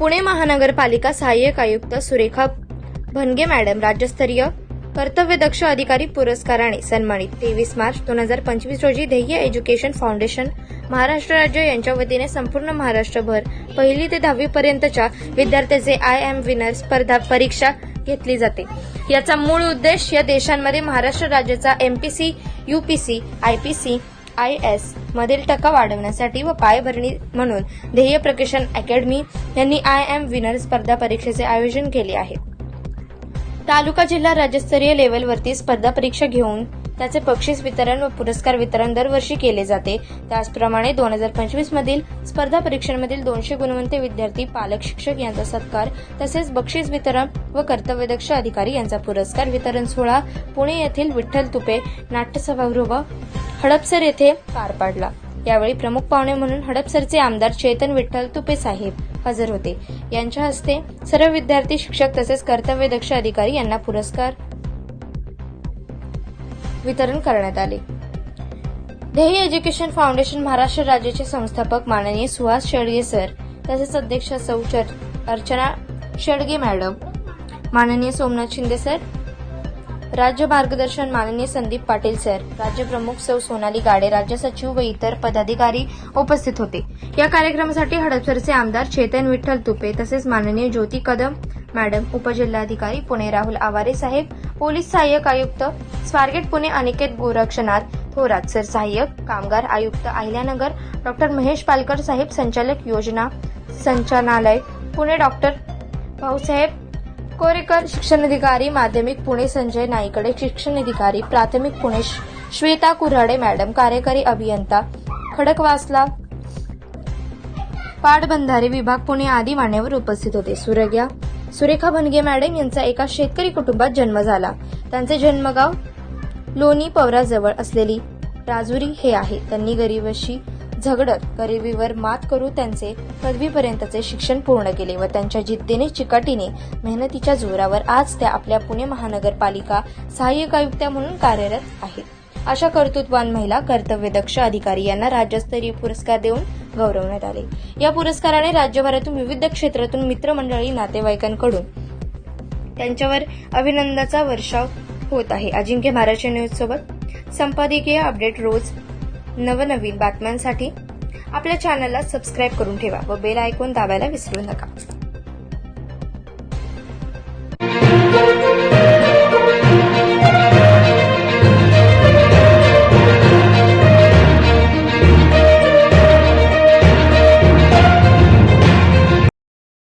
पुणे महानगरपालिका सहाय्यक आयुक्त सुरेखा भनगे मॅडम राज्यस्तरीय कर्तव्यदक्ष अधिकारी पुरस्काराने सन्मानित. तेवीस मार्च दोन हजार पंचवीस रोजी ध्येय एज्युकेशन फाउंडेशन महाराष्ट्र राज्य यांच्या वतीने संपूर्ण महाराष्ट्रभर पहिली ते दहावी पर्यंतच्या विद्यार्थ्यांचे आय एम विनर स्पर्धा परीक्षा घेतली जाते. याचा मूळ उद्देश या देशांमध्ये महाराष्ट्र राज्याचा MPC UPC IPC I S मधील टक्का वाढवण्यासाठी व पायभरणी म्हणून ध्येय प्रकाशन अकॅडमी यांनी आय एम विनर स्पर्धा परीक्षेचे आयोजन केले आहे. तालुका जिल्हा राज्यस्तरीय लेवलवरती स्पर्धा परीक्षा घेऊन त्याचे बक्षीस वितरण व पुरस्कार वितरण दरवर्षी केले जाते. त्याचप्रमाणे दोन हजार पंचवीस मधील स्पर्धा परीक्षांमधील दोनशे गुणवंत विद्यार्थी पालक शिक्षक यांचा सत्कार तसेच बक्षीस वितरण व कर्तव्यदक्ष अधिकारी यांचा पुरस्कार वितरण सोहळा पुणे येथील विठ्ठल तुपे नाट्य सभागृह हडपसर येथे पार पाडला. यावेळी प्रमुख पाहुणे म्हणून हडपसरचे आमदार चेतन विठ्ठल तुपे साहेब हजर होते. यांच्या हस्ते सर्व विद्यार्थी शिक्षक तसेच कर्तव्यदक्ष अधिकारी यांना पुरस्कार वितरण करण्यात आले. ध्येय एज्युकेशन फाउंडेशन महाराष्ट्र राज्याचे संस्थापक माननीय सुहास शेळगे सर तसेच अध्यक्ष सौ अर्चना शेडगे मॅडम माननीय सोमनाथ शिंदे सर राज्य मार्गदर्शन माननीय संदीप पाटील सर राज्य प्रमुख सौ सोनाली गाडे राज्य सचिव व इतर पदाधिकारी उपस्थित होते. या कार्यक्रमासाठी हडपसरचे आमदार चेतन विठ्ठल तुपे तसेच माननीय ज्योती कदम मॅडम उपजिल्हाधिकारी पुणे राहुल आवारे साहेब पोलीस सहाय्यक आयुक्त स्वारगेट पुणे अनिकेत गोरक्षनाथ थोरात सर सहाय्यक कामगार आयुक्त अहिल्यानगर डॉक्टर महेश पालकर साहेब संचालक योजना संचालनालय पुणे डॉक्टर भाऊसाहेब कोरेकर शिक्षणाधिकारी माध्यमिक पुणे संजय नाईकडे शिक्षण अधिकारी प्राथमिक पुणे श्वेता कुऱ्हाडे मॅडम कार्यकारी अभियंता खडकवासला पाटबंधारे विभाग पुणे आदी मान्यवर उपस्थित होते. सुरग्या सुरेखा भनगे मॅडम यांचा एका शेतकरी कुटुंबात जन्म झाला. त्यांचे जन्मगाव लोणी पवराजवळ असलेली राजुरी हे आहे. त्यांनी गरीबशी झगडत गरिबीवर मात करू त्यांचे पदवीपर्यंतचे शिक्षण पूर्ण केले व त्यांच्या जिद्दीने चिकाटीने मेहनतीच्या जोरावर आज त्या आपल्या पुणे महानगरपालिका सहाय्यक आयुक्त्या म्हणून कार्यरत आहेत. अशा कर्तृत्वान महिला कर्तव्यदक्ष अधिकारी यांना राज्यस्तरीय पुरस्कार देऊन गौरवण्यात आले. या पुरस्काराने राज्यभरातून विविध क्षेत्रातून मित्रमंडळी नातेवाईकांकडून त्यांच्यावर अभिनंदनाचा वर्षाव होत आहे. अजिंक्य महाराष्ट्र न्यूज सोबत संपादकीय अपडेट रोज नवनवीन बातम्यांसाठी आपल्या चॅनलला सबस्क्राईब करून ठेवा व बेल आयकॉन दाबायला विसरू नका.